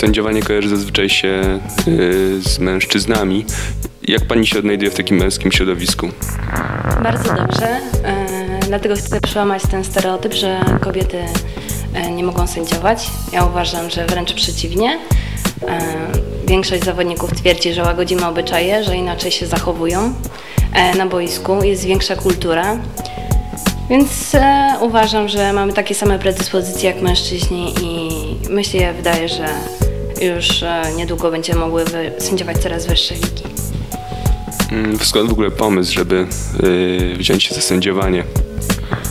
sędziowanie kojarzy zazwyczaj się y, z mężczyznami. Jak pani się odnajduje w takim męskim środowisku? Bardzo dobrze. E, dlatego chcę przełamać ten stereotyp, że kobiety e, nie mogą sędziować. Ja uważam, że wręcz przeciwnie. E, większość zawodników twierdzi, że łagodzimy obyczaje, że inaczej się zachowują na boisku, jest większa kultura. Więc uważam, że mamy takie same predyspozycje jak mężczyźni i myślę, wydaje, że już e, niedługo będziemy mogły sędziować coraz wyższe ligi. Mm, Skąd w ogóle pomysł, żeby y, wziąć się za sędziowanie?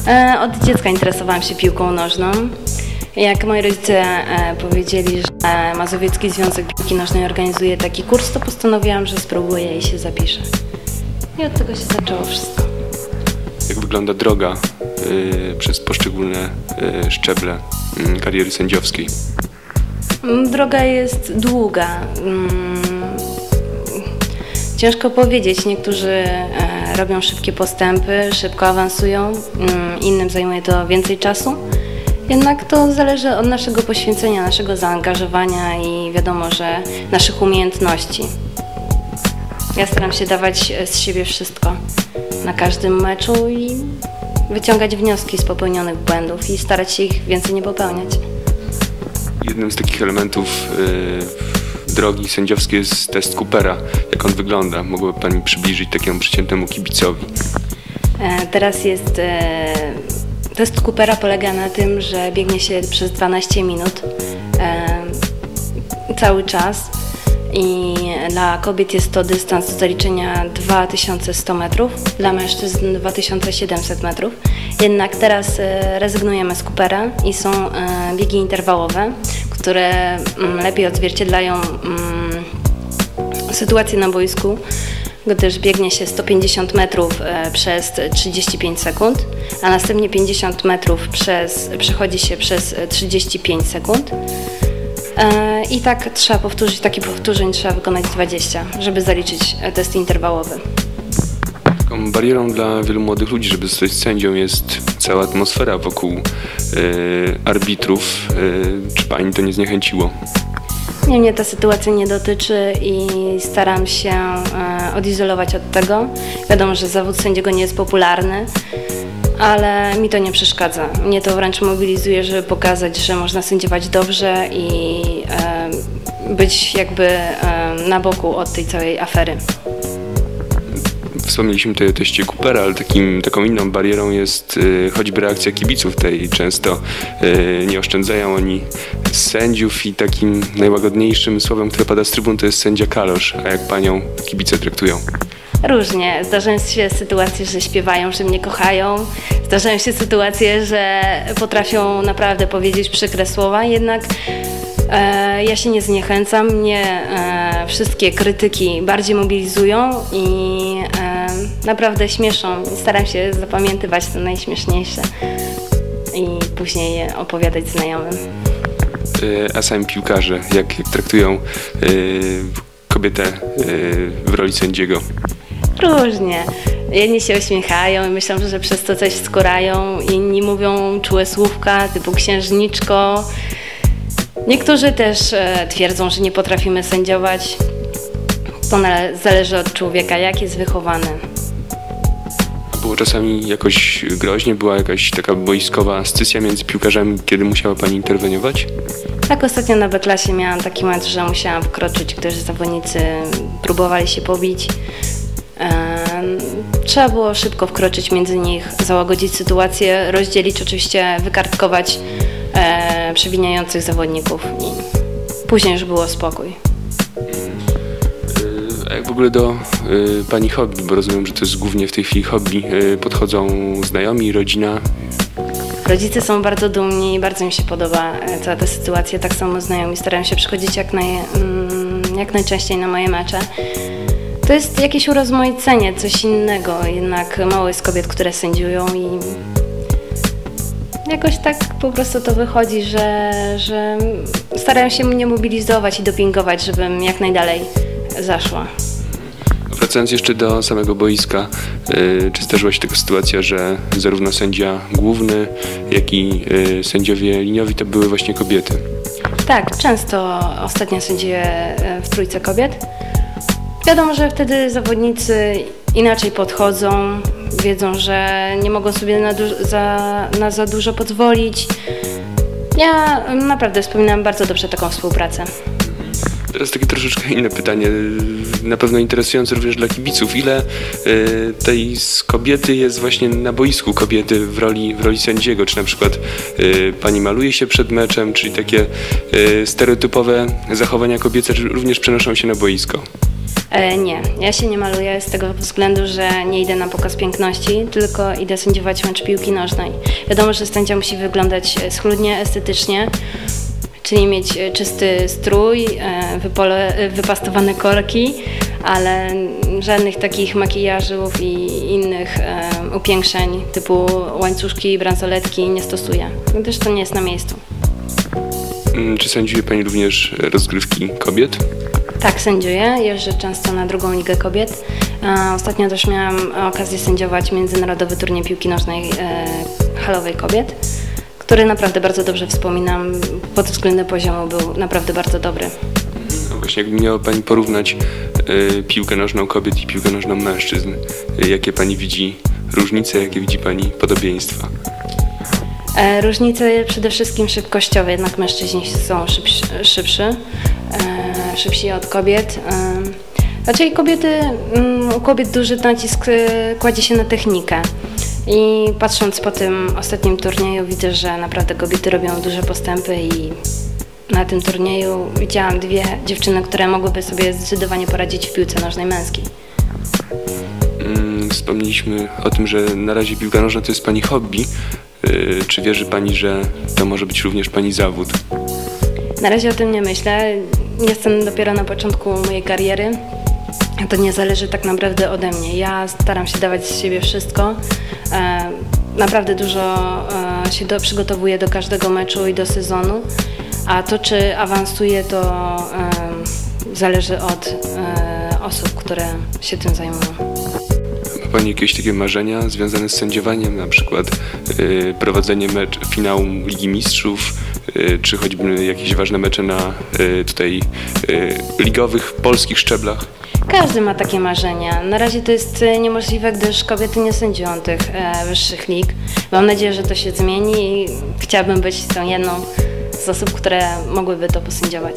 E, Od dziecka interesowałam się piłką nożną. Jak moi rodzice e, powiedzieli, że Mazowiecki Związek Piłki Nożnej organizuje taki kurs, to postanowiłam, że spróbuję i się zapiszę. I od tego się zaczęło wszystko. Jak wygląda droga y, przez poszczególne y, szczeble y, kariery sędziowskiej? Mm, Droga jest długa. Mm, Ciężko powiedzieć. Niektórzy e, robią szybkie postępy, szybko awansują, mm, innym zajmuje to więcej czasu. Jednak to zależy od naszego poświęcenia, naszego zaangażowania i wiadomo, że naszych umiejętności. Ja staram się dawać z siebie wszystko na każdym meczu i wyciągać wnioski z popełnionych błędów i starać się ich więcej nie popełniać. Jednym z takich elementów y, drogi sędziowskiej jest test Coopera. Jak on wygląda? Mogłaby Pani przybliżyć takiemu przeciętnemu kibicowi? E, Teraz jest. e, Test Coopera polega na tym, że biegnie się przez 12 minut e, cały czas i dla kobiet jest to dystans do zaliczenia 2100 metrów, dla mężczyzn 2700 metrów. Jednak teraz rezygnujemy z Coopera i są biegi interwałowe, które mm, lepiej odzwierciedlają mm, sytuację na boisku, gdyż biegnie się 150 metrów e, przez 35 sekund, a następnie 50 metrów przez, przechodzi się przez e, 35 sekund. E, I tak trzeba powtórzyć, taki powtórzeń trzeba wykonać 20, żeby zaliczyć e, test interwałowy. Taką barierą dla wielu młodych ludzi, żeby zostać sędzią jest cała atmosfera wokół y, arbitrów. Y, czy Pani to nie zniechęciło? Nie, mnie ta sytuacja nie dotyczy i staram się e, odizolować od tego. Wiadomo, że zawód sędziego nie jest popularny, ale mi to nie przeszkadza. Mnie to wręcz mobilizuje, żeby pokazać, że można sędziować dobrze i e, być jakby e, na boku od tej całej afery. Wspomnieliśmy tutaj o teście Coopera, ale takim, taką inną barierą jest y, choćby reakcja kibiców tej. Często y, nie oszczędzają oni sędziów i takim najłagodniejszym słowem, które pada z trybun, to jest sędzia kalosz. A jak Panią kibice traktują? Różnie. Zdarzają się sytuacje, że śpiewają, że mnie kochają. Zdarzają się sytuacje, że potrafią naprawdę powiedzieć przykre słowa, jednak e, ja się nie zniechęcam. Mnie e, wszystkie krytyki bardziej mobilizują i naprawdę śmieszą. Staram się zapamiętywać te najśmieszniejsze i później je opowiadać znajomym. Y, a sami piłkarze, jak, jak traktują y, kobietę y, w roli sędziego? Różnie. Jedni się uśmiechają i myślą, że przez to coś skórają, inni mówią czułe słówka typu księżniczko. Niektórzy też e, twierdzą, że nie potrafimy sędziować. To zależy od człowieka, jak jest wychowany. Było czasami jakoś groźnie, była jakaś taka boiskowa scysja między piłkarzami, kiedy musiała Pani interweniować? Tak ostatnio na B-klasie miałam taki mecz, że musiałam wkroczyć, gdyż zawodnicy próbowali się pobić. Trzeba było szybko wkroczyć między nich, załagodzić sytuację, rozdzielić, oczywiście wykartkować e, przewiniających zawodników i później już było spokój. W ogóle do y, Pani hobby, bo rozumiem, że to jest głównie w tej chwili hobby, y, podchodzą znajomi, rodzina. Rodzice są bardzo dumni i bardzo mi się podoba e, cała ta sytuacja. Tak samo znajomi starają się przychodzić jak, naj, mm, jak najczęściej na moje mecze. To jest jakieś urozmaicenie, coś innego. Jednak mało jest kobiet, które sędziują i jakoś tak po prostu to wychodzi, że, że starają się mnie mobilizować i dopingować, żebym jak najdalej zaszła. Wracając jeszcze do samego boiska, y, czy zdarzyła się taka sytuacja, że zarówno sędzia główny, jak i y, sędziowie liniowi to były właśnie kobiety? Tak, często ostatnio sędziuję e, w trójce kobiet. Wiadomo, że wtedy zawodnicy inaczej podchodzą, wiedzą, że nie mogą sobie na, za, na za dużo pozwolić. Ja naprawdę wspominam bardzo dobrze taką współpracę. Teraz takie troszeczkę inne pytanie, na pewno interesujące również dla kibiców. Ile y, tej z kobiety jest właśnie na boisku kobiety w roli, w roli sędziego? Czy na przykład y, pani maluje się przed meczem, czyli takie y, stereotypowe zachowania kobiece również przenoszą się na boisko? E, nie, ja się nie maluję z tego względu, że nie idę na pokaz piękności, tylko idę sędziować mecz piłki nożnej. Wiadomo, że sędzia musi wyglądać e, schludnie, estetycznie, czyli mieć e, czysty strój, e, wypole, e, wypastowane korki, ale żadnych takich makijażów i innych upiększeń typu łańcuszki, bransoletki nie stosuję, gdyż to nie jest na miejscu. Mm, Czy sędziuje pani również rozgrywki kobiet? Tak, sędziuję. Jeżdżę często na drugą ligę kobiet. Ostatnio też miałam okazję sędziować międzynarodowy turniej piłki nożnej halowej kobiet, który naprawdę bardzo dobrze wspominam. Pod względem poziomu był naprawdę bardzo dobry. No właśnie, jakby miała pani porównać y, piłkę nożną kobiet i piłkę nożną mężczyzn, y, jakie pani widzi różnice, jakie widzi pani podobieństwa? E, Różnice przede wszystkim szybkościowe, jednak mężczyźni są szybsi, szybszy, e, szybsi od kobiet. E, Raczej kobiety, mm, u kobiet duży nacisk kładzie się na technikę. I patrząc po tym ostatnim turnieju widzę, że naprawdę kobiety robią duże postępy i na tym turnieju widziałam dwie dziewczyny, które mogłyby sobie zdecydowanie poradzić w piłce nożnej męskiej. Mm, Wspomnieliśmy o tym, że na razie piłka nożna to jest pani hobby. Y, Czy wierzy pani, że to może być również pani zawód? Na razie o tym nie myślę. Jestem dopiero na początku mojej kariery. To nie zależy tak naprawdę ode mnie. Ja staram się dawać z siebie wszystko. E, Naprawdę dużo e, się do, przygotowuję do każdego meczu i do sezonu. A to, czy awansuję, to e, zależy od osób, które się tym zajmują. Ma pani jakieś takie marzenia związane z sędziowaniem, na przykład prowadzenie mecz, finału Ligi Mistrzów, czy choćby jakieś ważne mecze na tutaj ligowych, polskich szczeblach? Każdy ma takie marzenia. Na razie to jest e, niemożliwe, gdyż kobiety nie sędziują tych e, wyższych lig. Mam nadzieję, że to się zmieni i chciałabym być tą jedną z osób, które mogłyby to posędziować.